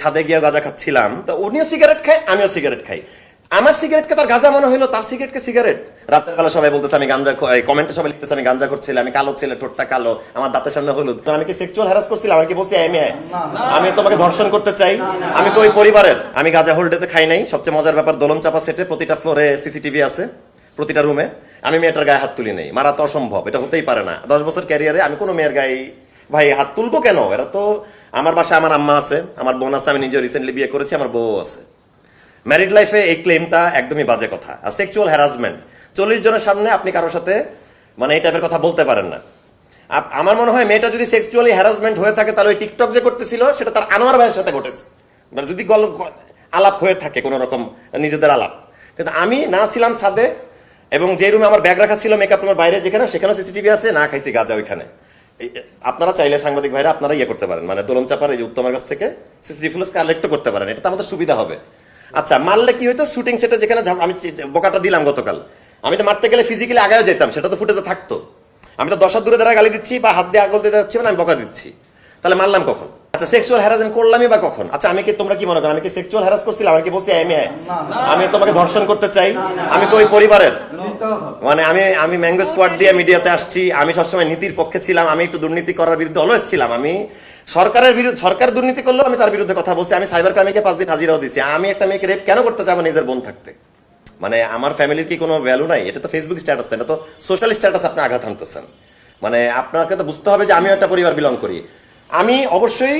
ছাদে গিয়ে গাঁজা খাচ্ছিলাম তো উনিও সিগারেট খায় আমিও সিগারেট খাই। আমার সিগারেটকে তার গাঁজা মনে হলো তার সিগারেটকে সিগারেট রাতের বেলা সবাই বলতেছে আমি গাঞ্জা কমেন্টে সবাই লিখতেছে আমি গাঞ্জা করছিলাম আমি কালো ছেলে ঠোঁটটা কালো আমার দাঁতের সামনে হলুদ। তো আমি কি সেক্সুয়াল হ্যারাস করছিলাম? আমি কি বলছি আমি আমি তোমাকে ধর্ষণ করতে চাই। আমি তো ওই পরিবারের? আমি গাঁজা হোল্ডেতে খাই নাই। সবচেয়ে মজার ব্যাপার দোলন চাপা সেটে প্রতিটা ফ্লোরে সিসিটিভি আছে প্রতিটা রুমে। আমি মেয়েটার গায়ে হাত তুলি নেই। মারা তো অসম্ভব এটা হতেই পারে না। দশ বছর ক্যারিয়ারে আমি কোনো মেয়ের গায়ে ভাই, হাত তুলবো কেন? এরা তো আমার বাসায় আমার আম্মা আছে, আমার বোন আছে, আমি নিজে রিসেন্টলি বিয়ে করেছি, আমার বউ আছে। ম্যারিড লাইফে এই ক্লেমটা একদমই বাজে কথা। আর সেক্সুয়াল হ্যারাসমেন্ট চল্লিশ জনের সামনে আপনি কারোর সাথে মানে এই টাইপের কথা বলতে পারেন না। আমার মনে হয় মেয়েটা যদি সেক্সুয়ালি হ্যারাসমেন্ট হয়ে থাকে, তাহলে ওই টিকটক যে করতেছিল, সেটা তার আনোয়ার ভাইয়ের সাথে ঘটেছে। মানে যদি গল আলাপ হয়ে থাকে কোনো রকম, নিজেদের আলাপ। কিন্তু আমি না ছিলাম ছাদে, এবং যে রুমে আমার ব্যাগ রাখা ছিল মেকআপ রুমের বাইরে যেখানে সেখানে সিসিটিভি আছে, না খাইছি গাজা ওইখানে। আপনারা চাইলে সাংবাদিক ভাইরা আপনারা ইয়ে করতে পারেন। মানে দোলন চাপার এই যে উত্তমের কাছ থেকে ফুটেজ কালেক্ট করতে পারেন। এটা তো আমাদের সুবিধা হবে। আচ্ছা মারলে কি হইতো? শুটিং সেটে যেখানে আমি বোকাটা দিলাম গতকাল। আমি তো মারতে গেলে ফিজিক্যালি আগাও যেতাম সেটা তো ফুটেজে থাকতো। আমি তো দশ হাত দূরে দ্বারা গালি দিচ্ছি বা হাত দিয়ে আগল দিয়ে যাচ্ছি মানে আমি বকা দিচ্ছি। তাহলে মারলাম কখন? আচ্ছা সেক্সুয়াল হ্যারাসমেন্ট করলামই বা কখন? আচ্ছা আমি কি তোমরা কি মনে করো? আমি কি সেক্সুয়াল হ্যারাস করছিলাম? আমি কি বলছি আমি আমি তোমাকে ধর্ষণ করতে চাই? আমি তো ওই পরিবারের। মানে আমি আমি ম্যাঙ্গো স্কোয়াড দিয়ে মিডিয়াতে আসছি আমি সবসময় নীতির পক্ষে ছিলাম আমি একটু দুর্নীতি করার বিরুদ্ধে অলওয়েজ ছিলাম। আমি সরকারের বিরুদ্ধে সরকার দুর্নীতি করলেও আমি তার বিরুদ্ধে কথা বলছি আমি সাইবার ক্রাইমকে পাঁচ দিন হাজিরাও দিছি আমি একটা মেয়েকে রেপ কেন করতে যাব নিজের বোন থাকতে? মানে আমার ফ্যামিলির কি কোনো ভ্যালু নাই? এটা তো ফেসবুক স্ট্যাটাস এটা তো সোশ্যাল স্ট্যাটাস আপনি আঘাত আনতেছেন মানে আপনাকে তো বুঝতে হবে যে আমিও একটা পরিবার বিলং করি। আমি অবশ্যই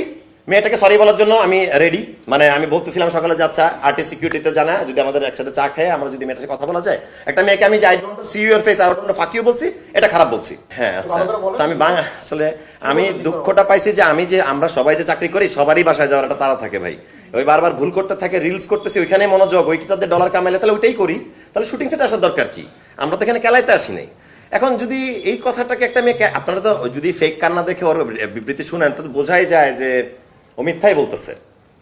মেয়েটাকে সরি বলার জন্য আমি রেডি মানে আমি বলতেছিলাম সকালে যে আচ্ছা আর্টিস্ট সিকিউরিটিতে জানা যদি আমাদের একসাথে চা খায় আমরা যদি মেয়েটার সাথে কথা বলা যায়। একটা মেয়েকে আমি যাই সি ইউর ফেস আউট ফাঁকিও বলছি এটা খারাপ বলছি। হ্যাঁ আচ্ছা। তো আমি বাংলা আসলে আমি দুঃখটা পাইছি যে আমি যে আমরা সবাই যে চাকরি করি সবারই বাসায় যাওয়ার একটা তারা থাকে ভাই। ওই বারবার ভুল করতে থাকে রিলস করতেছি ওইখানে মনোযোগ। ওই তাদের ডলার কামাইলে তাহলে ওইটাই করি। তাহলে শুটিং সেটে আসার দরকার কি? আমরা তো এখানে খেলাইতে আসি নাই। এখন যদি এই কথাটাকে একটা মেয়ে আপনারা তো যদি ফেক কান্না দেখে ওর বিবৃতি শুনেন তো বোঝাই যায় যে ও মিথ্যাই বলতেছে।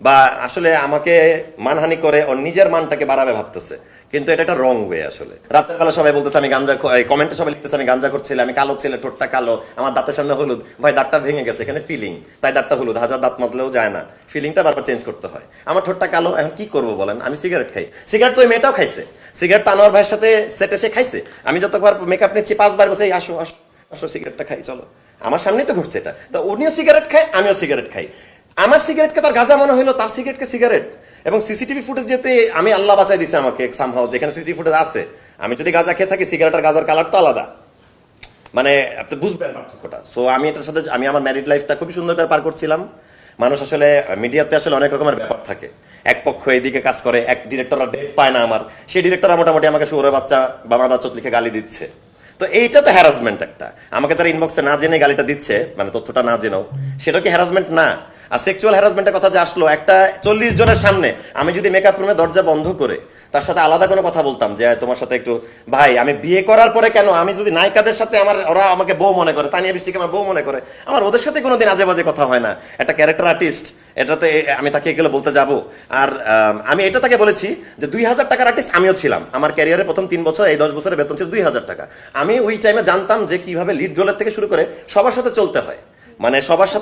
বা আসলে আমাকে মানহানি করে ওর নিজের মানটাকে বাড়াবে ভাবতেছে। কিন্তু এটা একটা রং ওয়ে আসলে। রাতের বেলা সবাই বলতেছে, আমি গাঞ্জা কমেন্টে সবাই লিখতেছে, আমি গাঞ্জা করছিলাম আমি কালো ছেলে, ঠোঁটটা কালো, আমার দাঁতের সামনে হলুদ। ভাই, দাঁতটা ভেঙে গেছে, এখানে ফিলিং তাই দাঁতটা হলুদ, হাজার দাঁত মাজলেও যায় না। ফিলিংটা বারবার চেঞ্জ করতে হয়। আমার ঠোঁটটা কালো, এখন কি করব বলেন? আমি সিগারেট খাই। সিগারেট তো ওই মেয়েটাও খাইছে। সিগারেট তো আনোয়ার ভাইয়ের সাথে সেটে সে খাইছে। আমি যতবার মেকআপ নিচ্ছি, পাঁচবার বসে "এই, আসো আসো আসো সিগারেটটা খাই, চলো। আমার সামনেই তো ঘুরছে এটা। তো উনিও সিগারেট খায়, আমিও সিগারেট খাই। আমার সিগারেটকে তার গাঁজা মনে হলো তার সিগারেটকে সিগারেট। এবং সিসিটিভি ফুটেজ যেতে আমি আল্লাহ বাঁচাই দিছে আমাকে সামহাও যেখানে সিসিটিভি ফুটেজ আছে। আমি যদি গাঁজা খেয়ে থাকি সিগারেটের গাঁজার কালার তো আলাদা। মানে আপনি বুঝবেন পার্থক্যটা। সো আমি এটার সাথে, আমি আমার ম্যারিড লাইফটা খুবই সুন্দর করে পার করছিলাম। মানুষ আসলে, মিডিয়াতে আসলে অনেক রকমের ব্যাপার থাকে। এক পক্ষ এইদিকে কাজ করে, এক ডিরেক্টররা ডেট পায় না আমার। সেই ডিরেক্টররা মোটামুটি আমাকে শুয়োরের বাচ্চা বা মাদা চোখ লিখে গালি দিচ্ছে। তো এইটা তো হ্যারাসমেন্ট একটা। আমাকে যারা ইনবক্সে না জেনে গালিটা দিচ্ছে মানে তথ্যটা না জেনেও, সেটা কি হ্যারাসমেন্ট না। আর সেক্সুয়াল হ্যারাসমেন্টের কথা যে আসলো একটা চল্লিশ জনের সামনে আমি যদি মেকআপ রুমে দরজা বন্ধ করে তার সাথে আলাদা কোনো কথা বলতাম যে তোমার সাথে একটু ভাই আমি বিয়ে করার পরে কেন? আমি যদি নায়িকাদের সাথে আমার ওরা আমাকে বউ মনে করে তানিয়া বৃষ্টিকে আমার বউ মনে করে আমার ওদের সাথে কোনোদিন আজে বাজে কথা হয় না। একটা ক্যারেক্টার আর্টিস্ট এটাতে আমি তাকে এগুলো বলতে যাব। আর আম, এটা তাকে বলেছি যে দুই হাজার টাকার আর্টিস্ট আমিও ছিলাম। আমার ক্যারিয়ারে প্রথম তিন বছর এই দশ বছরের বেতন ছিল দুই হাজার টাকা। আমি ওই টাইমে জানতাম যে কীভাবে লিড রোলের থেকে শুরু করে সবার সাথে চলতে হয়। মানে সবার সাথে